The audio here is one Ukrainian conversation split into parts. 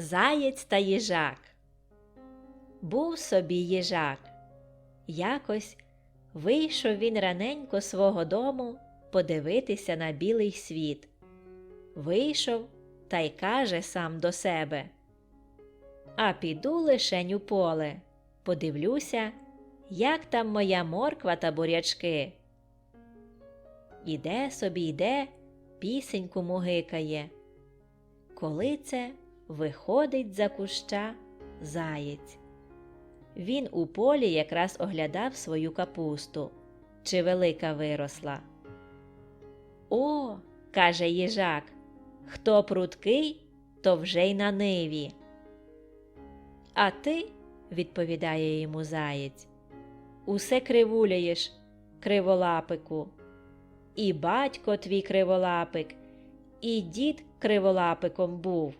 Заєць та їжак. Був собі їжак. Якось вийшов він раненько свого дому подивитися на білий світ. Вийшов та й каже сам до себе. А піду лишень у поле, подивлюся, як там моя морква та бурячки. Іде собі йде, пісеньку мугикає. Коли це виходить за куща заєць. Він у полі якраз оглядав свою капусту, чи велика виросла. О, каже їжак, хто пруткий, то вже й на ниві. А ти, відповідає йому заєць, усе кривуляєш, криволапику. І батько твій криволапик, і дід криволапиком був.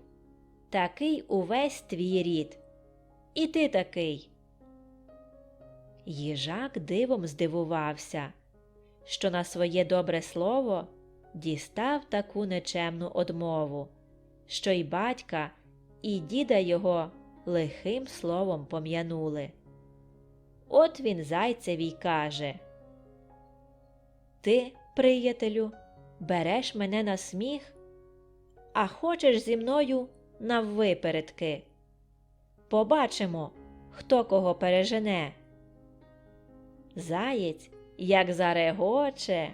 Такий увесь твій рід. І ти такий. Їжак дивом здивувався, що на своє добре слово дістав таку нечемну одмову, що й батька, і діда його лихим словом пом'янули. От він зайцеві й каже Ти, приятелю, береш мене на сміх, а хочеш зі мною наввипередки. Побачимо, хто кого пережене. Заєць, як зарегоче,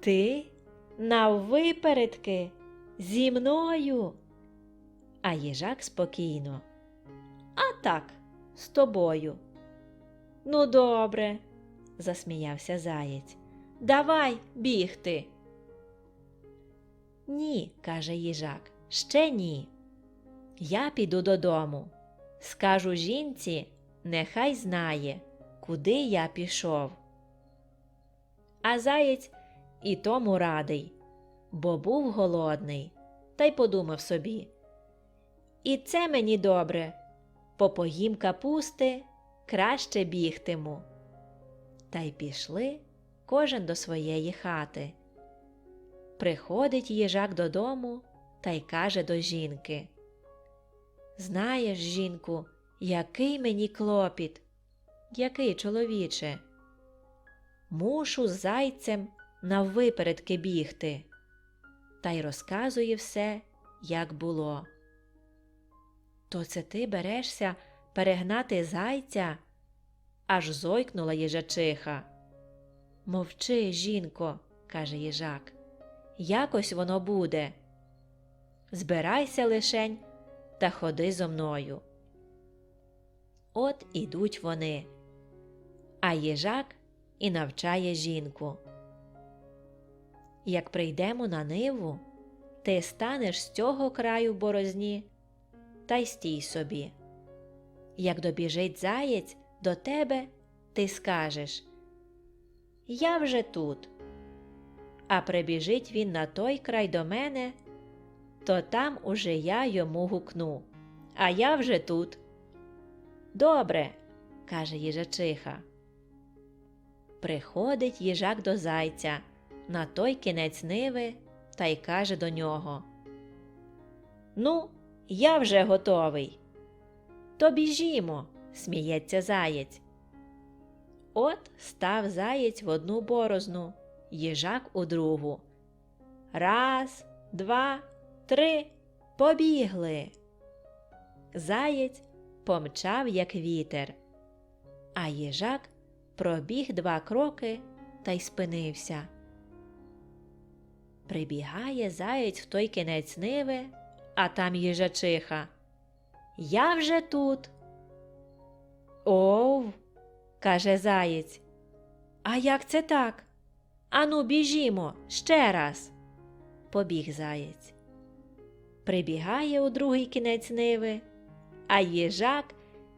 ти наввипередки зі мною. А їжак спокійно. А так, з тобою. Ну, добре, засміявся заєць. Давай бігти. Ні, каже їжак, ще ні. Я піду додому. Скажу жінці, нехай знає, куди я пішов. А заєць і тому радий, бо був голодний, та й подумав собі. І це мені добре, попоїм капусти, краще бігтиму. Та й пішли кожен до своєї хати. Приходить їжак додому та й каже до жінки Знаєш, жінку, який мені клопіт, який чоловіче? Мушу зайцем наввипередки бігти. Та й розказує все, як було. То це ти берешся перегнати зайця? аж зойкнула їжачиха. Мовчи, жінко, каже їжак, якось воно буде. Збирайся лишень та ходи зо мною. От ідуть вони, а їжак і навчає жінку. Як прийдемо на ниву, ти станеш з цього краю борозні та й стій собі. Як добіжить заєць до тебе, ти скажеш Я вже тут. А прибіжить він на той край до мене, то там уже я йому гукну. А я вже тут. Добре, каже їжачиха. Приходить їжак до зайця на той кінець ниви та й каже до нього Ну, я вже готовий. То біжімо, сміється заєць. От став заєць в одну борозну, їжак у другу. Раз, два, три, побігли. Заєць помчав, як вітер, а їжак пробіг два кроки та й спинився. Прибігає заєць в той кінець ниви, а там їжачиха. Я вже тут. Ов, каже заєць. А як це так? Ану, біжімо ще раз. Побіг заєць. Прибігає у другий кінець ниви, а їжак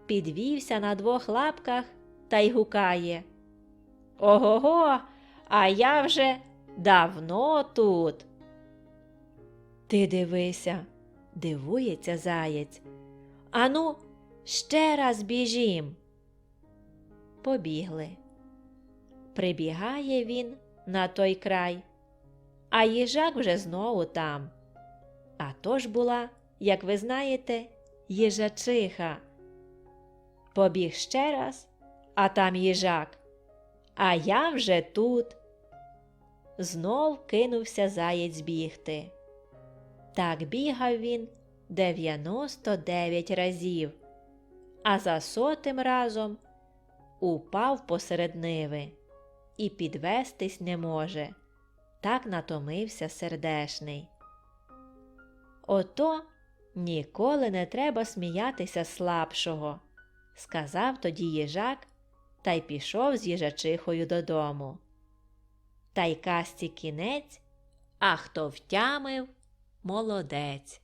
підвівся на двох лапках та й гукає. Ого, го а я вже давно тут. Ти дивися, дивується заєць. Ану, ще раз біжім. Побігли. Прибігає він на той край, а їжак вже знову там. А то ж була як ви знаєте, їжачиха. Побіг ще раз, а там їжак. А я вже тут. Знов кинувся заєць бігти. Так бігав він 99 разів, а за сотим разом упав посеред ниви і підвестись не може. Так натомився сердешний. Ото ніколи не треба сміятися слабшого, сказав тоді їжак та й пішов з їжачихою додому. Та й казці кінець, а хто втямив, молодець.